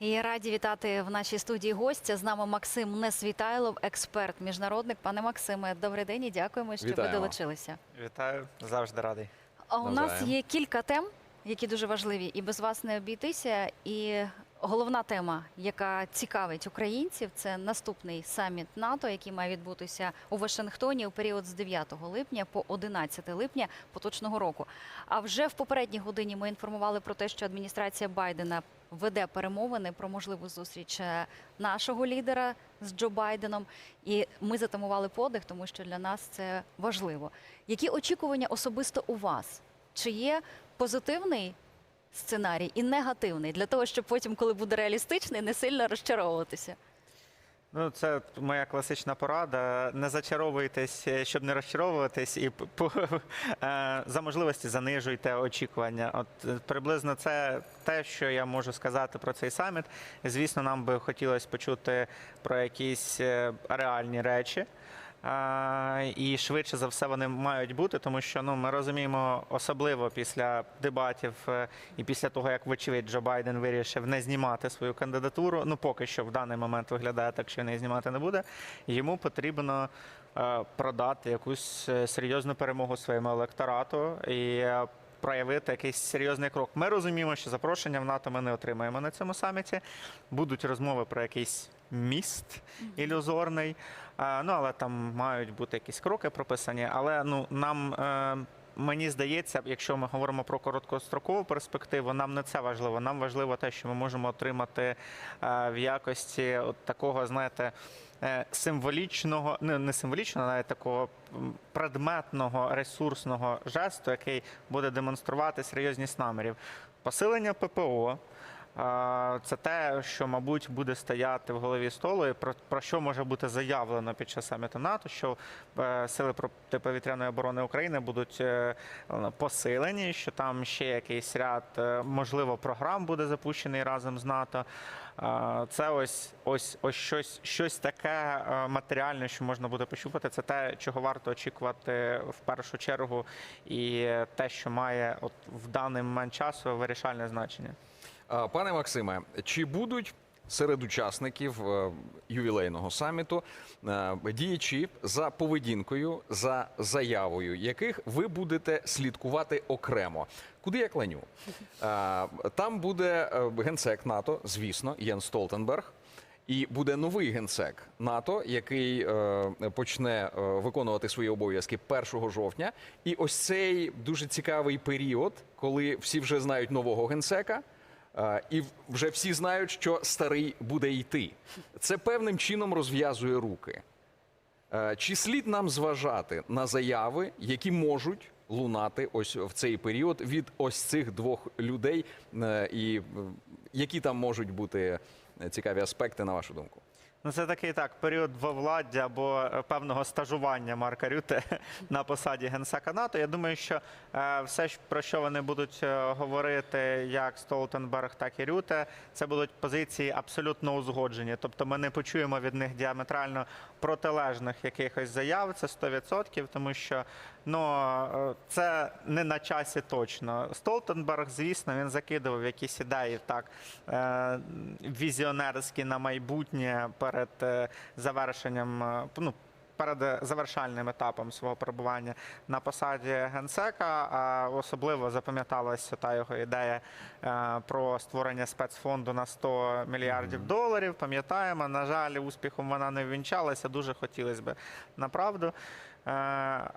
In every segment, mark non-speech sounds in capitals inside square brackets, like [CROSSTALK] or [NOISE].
І раді вітати в нашій студії гостя. З нами Максим Несвітайлов, експерт міжнародник. Пане Максиме, добрий день і дякуємо, що Вітаємо. ви долучилися. Вітаю, завжди радий. А у нас є кілька тем, які дуже важливі, і без вас не обійтися. І головна тема, яка цікавить українців, це наступний саміт НАТО, який має відбутися у Вашингтоні у період з 9 липня по 11 липня поточного року. А вже в попередній годині ми інформували про те, що адміністрація Байдена веде перемовини про можливу зустріч е, нашого лідера з Джо Байденом. І ми затамували подих, тому що для нас це важливо. Які очікування особисто у вас? Чи є позитивний сценарій і негативний для того, щоб потім, коли буде реалістичний, не сильно розчаровуватися? Ну, це моя класична порада. Не зачаровуйтесь, е, щоб не розчаровуватись, і по, е, за можливості занижуйте очікування. От е, приблизно це те, що я можу сказати про цей саміт. Звісно, нам би хотілося почути про якісь реальні речі. І швидше за все вони мають бути, тому що ну ми розуміємо, особливо після дебатів е, і після того, як вочевидь Джо Байден вирішив не знімати свою кандидатуру. Ну поки що в даний момент виглядає так, що не знімати не буде. Йому потрібно е, продати якусь е, серйозну перемогу своєму електорату і. Проявити якийсь серйозний крок. Ми розуміємо, що запрошення в НАТО ми не отримаємо на цьому саміті. Будуть розмови про якийсь міст ілюзорний. Ну, але там мають бути якісь кроки прописані. Але ну, нам. Е, Мені здається, якщо ми говоримо про короткострокову перспективу, нам не це важливо. Нам важливо те, що ми можемо отримати е, в якості от такого, знаєте, е, символічного, не, не символічного, навіть такого предметного ресурсного жесту, який буде демонструвати серйозність намірів. Посилення ППО. Це те, що, мабуть, буде стояти в голові столу, і про, про що може бути заявлено під час саміту НАТО, що е, сили протиповітряної оборони України будуть е, посилені, що там ще якийсь ряд, е, можливо, програм буде запущений разом з НАТО. Це ось ось ось щось, щось таке матеріальне, що можна буде пощупати. Це те, чого варто очікувати в першу чергу, і те, що має от в даний момент часу вирішальне значення. Пане Максиме, чи будуть серед учасників е, ювілейного саміту е, діячі за поведінкою, за заявою, яких ви будете слідкувати окремо? Куди я кланю? Е, Там буде генсек НАТО, звісно, Єн Столтенберг. І буде новий генсек НАТО, який е, почне е, виконувати свої обов'язки 1 жовтня. І ось цей дуже цікавий період, коли всі вже знають нового генсека, і вже всі знають, що старий буде йти. Це певним чином розв'язує руки. Чи слід нам зважати на заяви, які можуть лунати ось в цей період від ось цих двох людей, е, і які там можуть бути цікаві аспекти, на вашу думку? Ну, це такий так період двовладдя або е, певного стажування Марка Рюте [LAUGHS] на посаді генсека НАТО. Я думаю, що е, все, про що вони будуть е, говорити, як Столтенберг, так і Рюте, це будуть позиції абсолютно узгоджені. Тобто ми не почуємо від них діаметрально протилежних якихось заяв. Це 100%, тому що ну е, це не на часі точно. Столтенберг, звісно, він закидував якісь ідеї так е, візіонерські на майбутнє перед е, завершенням. Ну, Перед завершальним етапом свого перебування на посаді генсека, особливо запам'яталася та його ідея е, про створення спецфонду на 100 мільярдів доларів. Пам'ятаємо, на жаль, успіхом вона не ввінчалася. Дуже хотілося б направду. Е,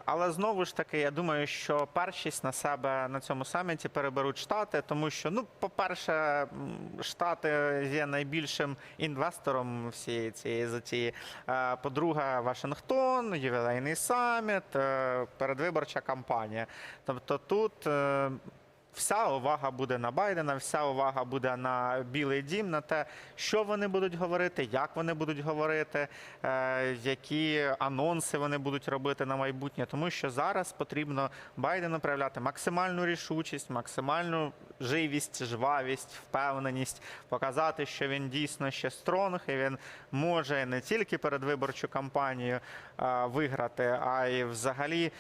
Але знову ж таки, я думаю, що першість на себе на цьому саміті переберуть штати, тому що, ну, по-перше, штати є найбільшим інвестором всієї цієї затії. Е, По-друге, Вашингтон, ювілейний саміт, е, передвиборча кампанія. Тобто тут. Вся увага буде на Байдена, вся увага буде на Білий Дім, на те, що вони будуть говорити, як вони будуть говорити, е, які анонси вони будуть робити на майбутнє. Тому що зараз потрібно Байдену проявляти максимальну рішучість, максимальну живість, жвавість, впевненість, показати, що він дійсно ще стронг, і він може не тільки передвиборчу кампанію е, виграти, а й взагалі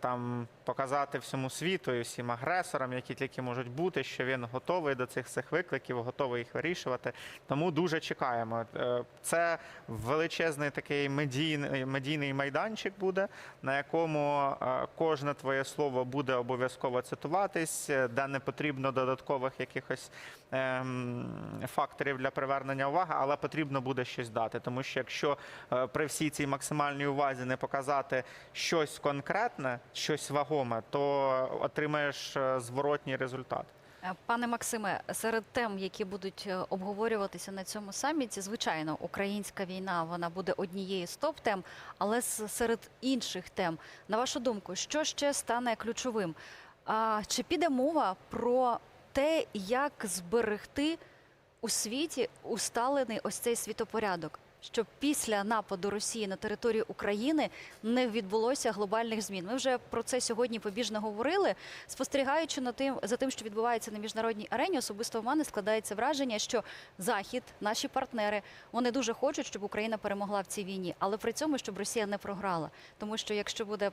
там показати всьому світу і всім агресорам, які тільки можуть бути, що він готовий до цих всіх викликів, готовий їх вирішувати. Тому дуже чекаємо. Е, Це величезний такий медійний, медійний майданчик буде, на якому е, кожне твоє слово буде обов'язково цитуватись, е, де не потрібно додаткових якихось ем, факторів для привернення уваги, але потрібно буде щось дати. Тому що якщо е, при всій цій максимальній увазі не показати щось конкретне, щось вагоме, то отримаєш е, зворотній результат. Е, Пане Максиме, серед тем, які будуть е, обговорюватися на цьому саміті, звичайно, українська війна вона буде однією з топ-тем, але серед інших тем, на вашу думку, що ще стане ключовим? А, чи піде мова про те, як зберегти у світі усталений ось цей світопорядок? Щоб після нападу Росії на територію України не відбулося глобальних змін. Ми вже про це сьогодні побіжно говорили. Спостерігаючи на тим за тим, що відбувається на міжнародній арені, особисто в мене складається враження, що Захід, наші партнери, вони дуже хочуть, щоб Україна перемогла в цій війні, але при цьому щоб Росія не програла. Тому що якщо буде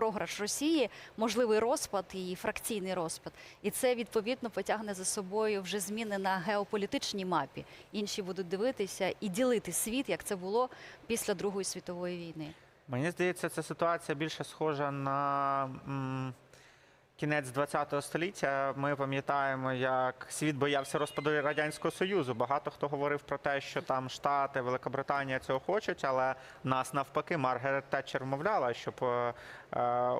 програш Росії, можливий розпад її фракційний розпад, і це відповідно потягне за собою вже зміни на геополітичній мапі. Інші будуть дивитися і ділити світ, як це було після Другої світової війни. Мені здається, ця ситуація більше схожа на м, кінець ХХ століття. Ми пам'ятаємо, як світ боявся розпаду Радянського Союзу. Багато хто говорив про те, що там Штати, Великобританія цього хочуть, але нас навпаки Маргарет Тетчер вмовляла, щоб е,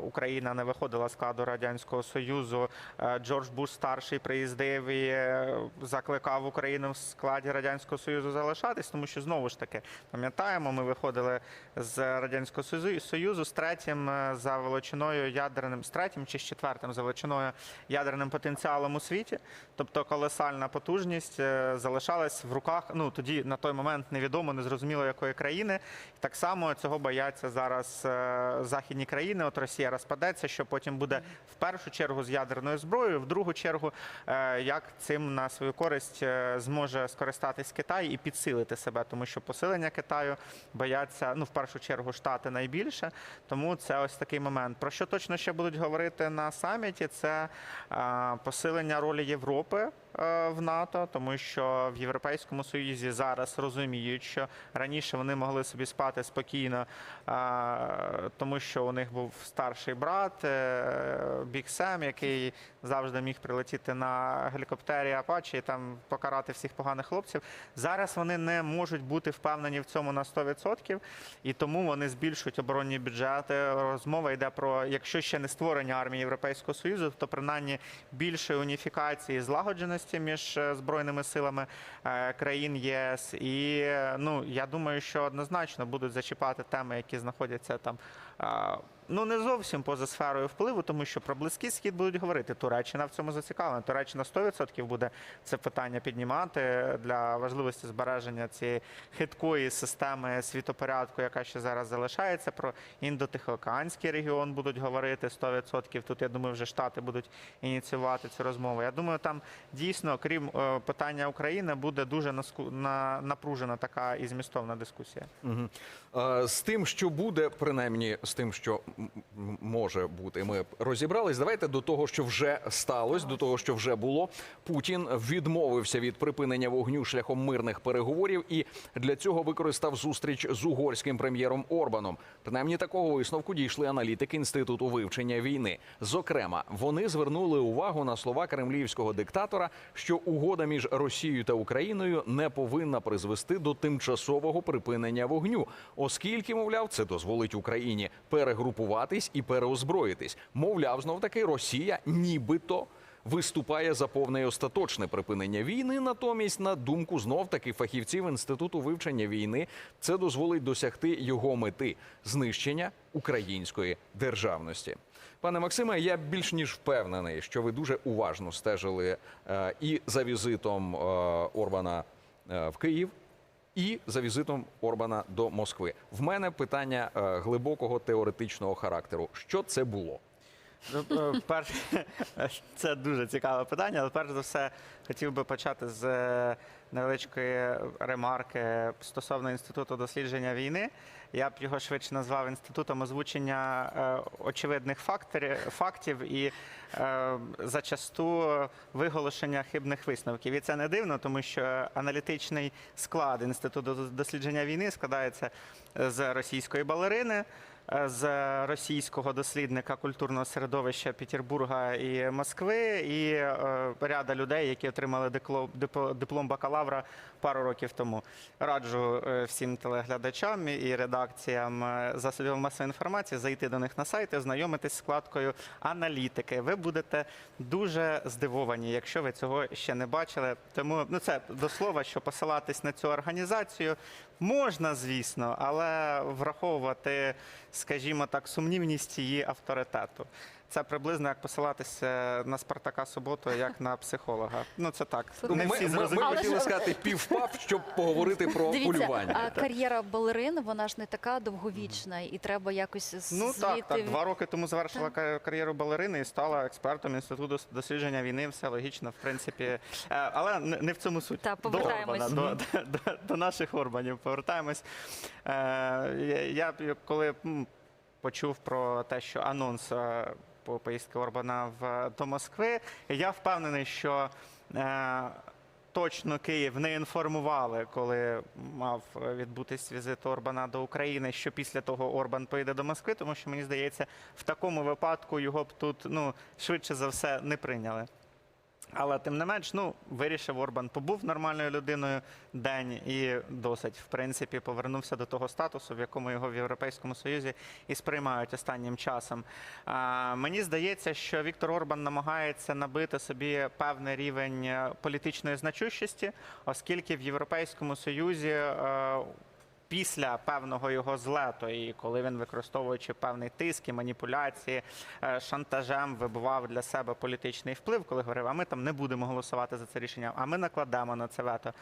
Україна не виходила з складу Радянського Союзу. Е, Джордж Буш старший приїздив і е, закликав Україну в складі Радянського Союзу залишатись, тому що знову ж таки пам'ятаємо, ми виходили з Радянського Союзу- з третім е, за величиною ядерним, з третім чи з четвертим за величиною ядерним потенціалом у світі. Тобто колосальна потужність е, залишалась в руках. Ну тоді на той момент невідомо, незрозуміло якої країни. Так само цього бояться зараз е, західні країни. От Росія розпадеться, що потім буде в першу чергу з ядерною зброєю, в другу чергу, е, як цим на свою користь е, зможе скористатись Китай і підсилити себе, тому що посилення Китаю бояться ну в першу чергу штати найбільше. Тому це ось такий момент. Про що точно ще будуть говорити на саміті? Це е, посилення ролі Європи в НАТО, тому що в Європейському Союзі зараз розуміють, що раніше вони могли собі спати спокійно, е, тому що у них був старший брат е, Бік Сем, який завжди міг прилетіти на гелікоптері Апачі і там покарати всіх поганих хлопців. Зараз вони не можуть бути впевнені в цьому на 100%, і тому вони збільшують оборонні бюджети. Розмова йде про якщо ще не створення армії Європейського Союзу, то принаймні більшої уніфікації злагодженості між е, збройними силами е, країн ЄС. І е, ну я думаю, що однозначно будуть зачіпати теми, які знаходяться там. Ну, не зовсім поза сферою впливу, тому що про близький схід будуть говорити. Туреччина в цьому зацікавлена. Туреччина 100% буде це питання піднімати для важливості збереження цієї хиткої системи світопорядку, яка ще зараз залишається. Про індотихоокеанський регіон будуть говорити 100%. Тут я думаю, вже штати будуть ініціювати цю розмову. Я думаю, там дійсно, крім е, питання України, буде дуже напружена така і змістовна дискусія. Е, З тим, що буде, принаймні з тим, що може бути, ми розібрались. Давайте до того, що вже сталося, до того, що вже було. Путін відмовився від припинення вогню шляхом мирних переговорів і для цього використав зустріч з угорським прем'єром Орбаном. Принаймні такого висновку дійшли аналітики інституту вивчення війни. Зокрема, вони звернули увагу на слова кремлівського диктатора, що угода між Росією та Україною не повинна призвести до тимчасового припинення вогню, оскільки, мовляв, це дозволить Україні перегрупуватись і переозброїтись. Мовляв, знов таки Росія нібито. Виступає за повне і остаточне припинення війни. Натомість, на думку знов таки фахівців інституту вивчення війни, це дозволить досягти його мети знищення української державності. Пане Максиме, я більш ніж впевнений, що ви дуже уважно стежили е, і за візитом е, Орбана е, в Київ, і за візитом Орбана до Москви. В мене питання е, глибокого теоретичного характеру. Що це було? Ну, е, [LAUGHS] це дуже цікаве питання, але перш за все хотів би почати з е, невеличкої ремарки стосовно інституту дослідження війни. Я б його швидше назвав інститутом озвучення е, очевидних фактів і зачасту виголошення хибних висновків. І це не дивно, тому що аналітичний склад інституту дослідження війни складається з російської балерини з російського дослідника культурного середовища Петербурга і Москви, і е, ряда людей, які отримали диплом бакалавра пару років тому. Раджу е, всім телеглядачам і редакціям е, засобів масової інформації зайти до них на сайт і ознайомитись з складкою аналітики. Ви будете дуже здивовані, якщо ви цього ще не бачили. Тому ну це до слова, що посилатись на цю організацію можна, звісно, але враховувати, скажімо так, сумнівність її авторитету. Це приблизно як посилатися на Спартака Суботу, як на психолога. Ну це так. Не ми, всі ми, ми зрозуміли. Хотіли сказати півпав, щоб поговорити про Дивіться, полювання. а кар'єра балерин, вона ж не така довговічна, і треба якось Ну звідти... так, так. Два роки тому завершила ка- кар'єру балерини і стала експертом інституту дослідження війни. Все логічно, в принципі. Е, Але не не в цьому суть. Так, До повертаємось. Орбана, до, до, до наших Орбанів повертаємось. Е, Я я коли м, почув про те, що анонс е, по поїздки Орбана в до Москви, я впевнений, що. е, Точно Київ не інформували, коли мав відбутись візит Орбана до України, що після того Орбан поїде до Москви, тому що мені здається, в такому випадку його б тут ну швидше за все не прийняли. Але тим не менш, ну вирішив Орбан, побув нормальною людиною день і досить, в принципі, повернувся до того статусу, в якому його в Європейському Союзі і сприймають останнім часом. А, мені здається, що Віктор Орбан намагається набити собі певний рівень е, політичної значущості, оскільки в Європейському Союзі. е, Після певного його злету, і коли він використовуючи певний тиск і маніпуляції е, шантажем, вибивав для себе політичний вплив, коли говорив, а ми там не будемо голосувати за це рішення, а ми накладемо на це вето.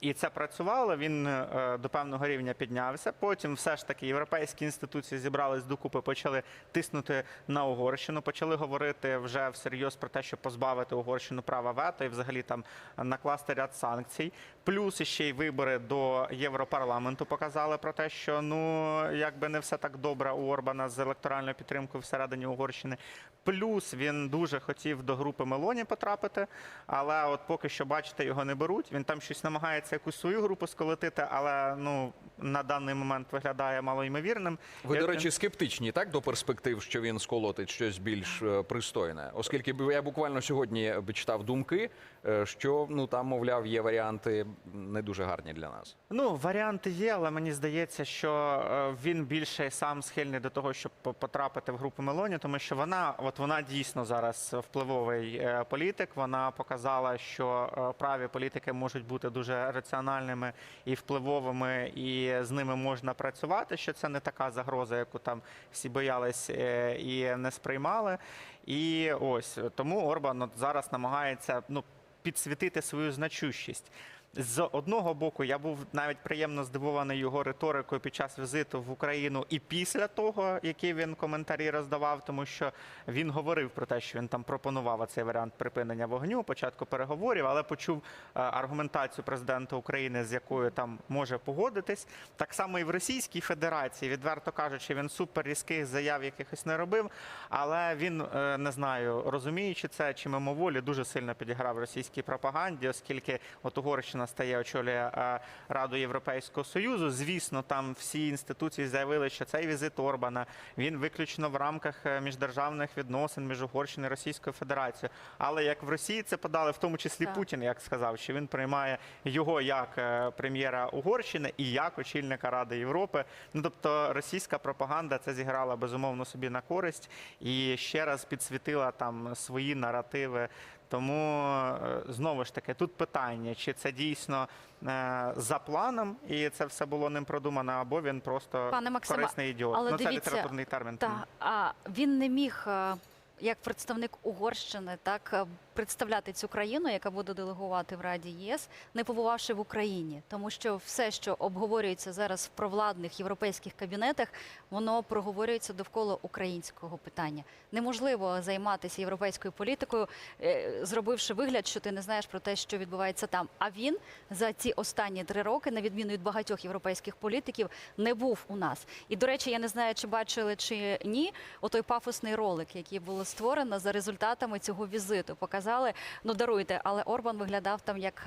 І це працювало. Він е, до певного рівня піднявся. Потім, все ж таки, європейські інституції зібрались докупи, почали тиснути на Угорщину, почали говорити вже всерйоз про те, щоб позбавити Угорщину права вето і взагалі там накласти ряд санкцій. Плюс ще й вибори до Європарламенту показали про те, що ну якби не все так добре у Орбана з електоральною підтримкою всередині Угорщини. Плюс він дуже хотів до групи Мелоні потрапити, але от поки що, бачите, його не беруть. Він там щось намагається якусь свою групу сколотити, але ну на даний момент виглядає малоймовірним. Ви, Я- до речі, скептичні так до перспектив, що він сколотить щось більш е, пристойне, оскільки я буквально сьогодні читав думки, е, що ну там, мовляв, є варіанти не дуже гарні для нас. Ну, варіанти є, але мені здається, що е, він більше сам схильний до того, щоб потрапити в групу Мелоні, тому що вона, от вона дійсно зараз впливовий е, політик. Вона показала, що е, праві політики можуть бути дуже раціональними і впливовими, і з ними можна працювати. Що це не така загроза, яку там всі боялись і не сприймали. І ось тому Орбан от зараз намагається ну підсвітити свою значущість. З одного боку, я був навіть приємно здивований його риторикою під час візиту в Україну і після того, які він коментарі роздавав, тому що він говорив про те, що він там пропонував цей варіант припинення вогню, початку переговорів, але почув е, аргументацію президента України, з якою там може погодитись. Так само і в Російській Федерації, відверто кажучи, він супер різких заяв якихось не робив, але він е, не знаю, розуміючи це чи мимоволі, дуже сильно підіграв російській пропаганді, оскільки от Угорщина стає очолює е, Раду Європейського Союзу. Звісно, там всі інституції заявили, що цей візит Орбана він виключно в рамках е, міждержавних відносин між Угорщиною і Російською Федерацією. Але як в Росії це подали, в тому числі Так. Путін, як сказав, що він приймає його як е, прем'єра Угорщини і як очільника Ради Європи. Ну тобто російська пропаганда це зіграла безумовно собі на користь і ще раз підсвітила там свої наративи. Тому е, знову ж таки тут питання, чи це дійсно е, за планом, і це все було ним продумано, або він просто Пане Максима, корисний ідіот. але ну, це дивіться, літературний термін. Та, а він не міг, е, як представник Угорщини, так представляти цю країну, яка буде делегувати в Раді ЄС, не побувавши в Україні, тому що все, що обговорюється зараз в провладних європейських кабінетах, воно проговорюється довкола українського питання. Неможливо займатися європейською політикою, е, зробивши вигляд, що ти не знаєш про те, що відбувається там. А він за ці останні три роки, на відміну від багатьох європейських політиків, не був у нас. І до речі, я не знаю, чи бачили чи ні. Отой пафосний ролик, який було створено за результатами цього візиту. Показали, ну даруйте, але Орбан виглядав там як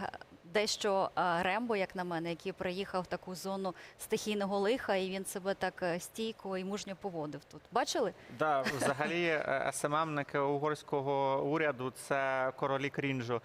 дещо е, Рембо, як на мене, який приїхав в таку зону стихійного лиха, і він себе так е, стійко і мужньо поводив тут. Бачили? Да, взагалі е, СММники угорського уряду це королі крінжу.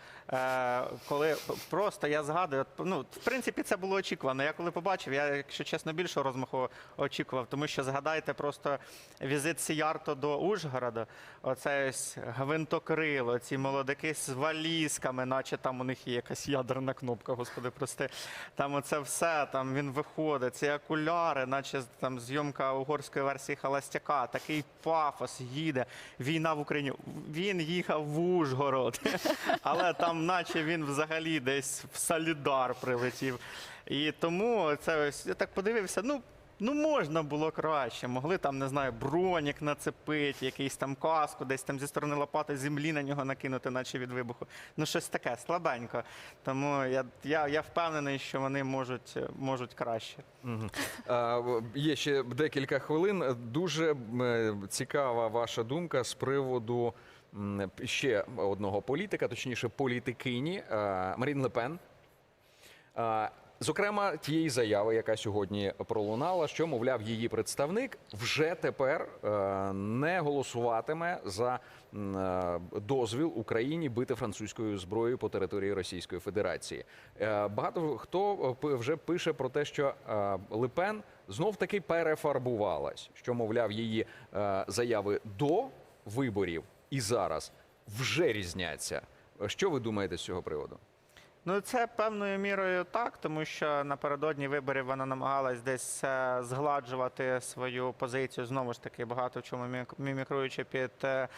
Коли просто я згадую, ну в принципі це було очікувано. Я коли побачив, я, якщо чесно, більшого розмаху очікував, тому що згадайте просто візит Сіярто до Ужгорода. Оце ось гвинтокрило, ці молодики з валізками, наче там у них є якась ядерна кнопка, господи, прости. Там оце все, там він виходить, ці окуляри, наче там зйомка угорської версії Холостяка, такий пафос їде. Війна в Україні. Він їхав в Ужгород, [LAUGHS] але там, наче він взагалі десь в Солідар прилетів. І тому це ось я так подивився. Ну. Ну, можна було краще. Могли там, не знаю, бронік нацепити, якийсь там каску, десь там зі сторони лопати землі на нього накинути, наче від вибуху. Ну, щось таке, слабенько. Тому я, я, я впевнений, що вони можуть, можуть краще. Мгм. А, Є ще декілька хвилин. Дуже е, цікава ваша думка з приводу ще одного політика, точніше політикині е, Марін Лепен. Зокрема, тієї заяви, яка сьогодні пролунала, що мовляв, її представник вже тепер е, не голосуватиме за е, дозвіл Україні бити французькою зброєю по території Російської Федерації. Е, Багато хто вже пише про те, що Лепен знов таки перефарбувалась, що мовляв, її заяви до виборів і зараз вже різняться. Що ви думаєте з цього приводу? Ну, це певною мірою так, тому що напередодні виборів вона намагалась десь е, згладжувати свою позицію, знову ж таки, багато в чому мімік- мімікруючи під, е,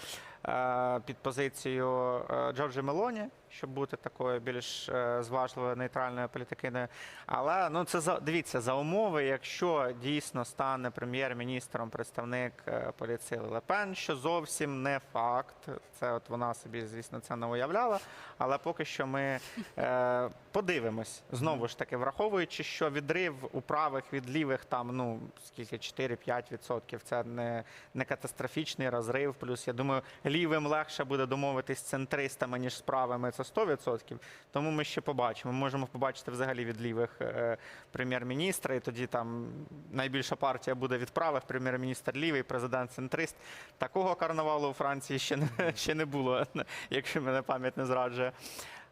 під позицію е, Джорджі Мелоні, щоб бути такою більш е, зважливою нейтральною політикиною. Але ну це за дивіться за умови, якщо дійсно стане прем'єр-міністром представник е, поліції Лепен, що зовсім не факт. Це от вона собі, звісно, це не уявляла. Але поки що ми е, подивимось знову ж таки, враховуючи, що відрив у правих від лівих там ну скільки 4-5 відсотків. Це не, не катастрофічний розрив. Плюс я думаю, лівим легше буде домовитись з центристами ніж з правими. Це 100%. Тому ми ще побачимо. Ми можемо побачити взагалі від лівих е, прем'єр-міністра, і тоді там найбільша партія буде від правих, прем'єр-міністр лівий, президент центрист. Такого карнавалу у Франції ще не, [LAUGHS] ще не було, [LAUGHS] якщо мене пам'ять не зраджує.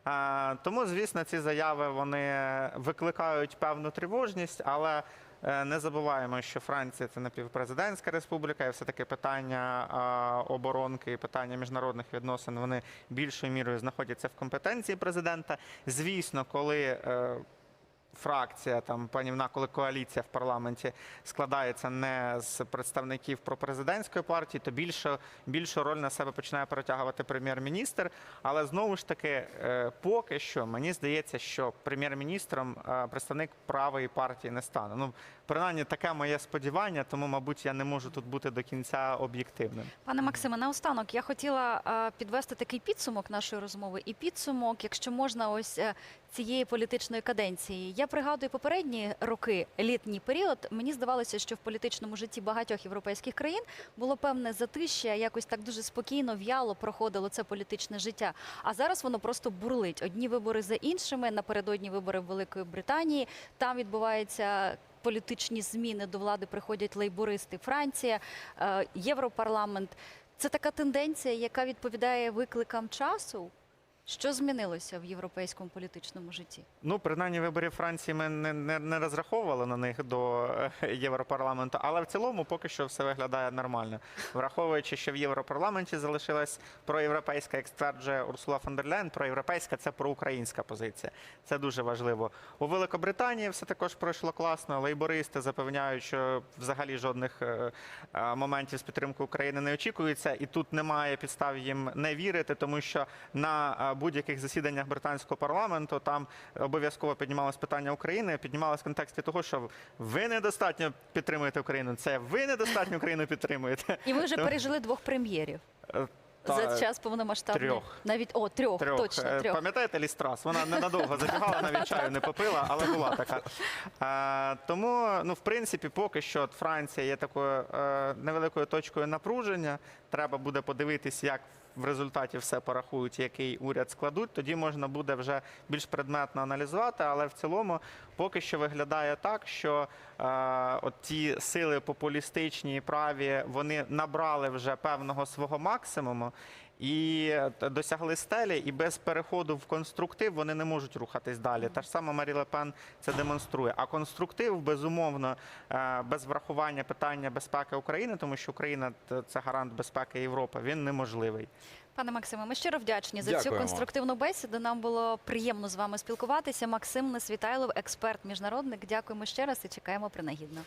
А, тому, звісно, ці заяви вони викликають певну тривожність, але е, не забуваємо, що Франція це напівпрезидентська республіка, і все-таки питання оборонки і питання міжнародних відносин вони більшою мірою знаходяться в компетенції президента. Звісно, коли е, фракція, там панівна, коли коаліція в парламенті складається не з представників пропрезидентської партії, то більше, більшу роль на себе починає перетягувати прем'єр-міністр. Але знову ж таки, е, поки що мені здається, що прем'єр-міністром е, представник правої партії не стане. Ну, принаймні, таке моє сподівання, тому, мабуть, я не можу тут бути до кінця об'єктивним. Пане Максиме, наостанок я хотіла е, підвести такий підсумок нашої розмови і підсумок, якщо можна, ось цієї політичної каденції. Я пригадую попередні роки, літній період. Мені здавалося, що в політичному житті багатьох європейських країн було певне затища, якось так дуже спокійно, в'яло проходило це політичне життя. А зараз воно просто бурлить. Одні вибори за іншими. Напередодні вибори в Великої Британії. Там відбуваються політичні зміни до влади. Приходять лейбористи. Франція, е, Європарламент. Це така тенденція, яка відповідає викликам часу. Що змінилося в європейському політичному житті? Ну, принаймні, виборів Франції ми не, не, не розраховували на них до е, Європарламенту, але в цілому поки що все виглядає нормально. Враховуючи, що в Європарламенті залишилась проєвропейська, як стверджує Урсула фон дер Ляйн, проєвропейська це проукраїнська позиція. Це дуже важливо. У Великобританії все також пройшло класно. Лейбористи запевняють, що взагалі жодних е, е, моментів з підтримкою України не очікується, і тут немає підстав їм не вірити, тому що на будь-яких засіданнях британського парламенту там обов'язково піднімалось питання України, піднімалось в контексті того, що ви недостатньо підтримуєте Україну. Це ви недостатньо Україну підтримуєте. І ми вже пережили двох прем'єрів Е, за час повномасштабної. трьох. Навіть о, трьох, Трьох. точно Е, трьох. Пам'ятаєте Лістрас? Вона ненадовго забігала, навіть чаю не попила, але була така. Е, тому, ну, в принципі, поки що от Франція є такою е, невеликою точкою напруження. Треба буде подивитись, як в результаті все порахують, який уряд складуть. Тоді можна буде вже більш предметно аналізувати. Але в цілому поки що виглядає так, що е, от ті сили популістичні і праві вони набрали вже певного свого максимуму. І досягли стелі, і без переходу в конструктив вони не можуть рухатись далі. Та ж сама Марі Ле Пен це демонструє. А конструктив, безумовно, е, без врахування питання безпеки України, тому що Україна це гарант безпеки Європи, він неможливий. Пане Максиме, ми щиро вдячні за цю конструктивну бесіду. Нам було приємно з вами спілкуватися. Максим Несвітайлов, експерт міжнародник. Дякуємо ще раз і чекаємо принагідно.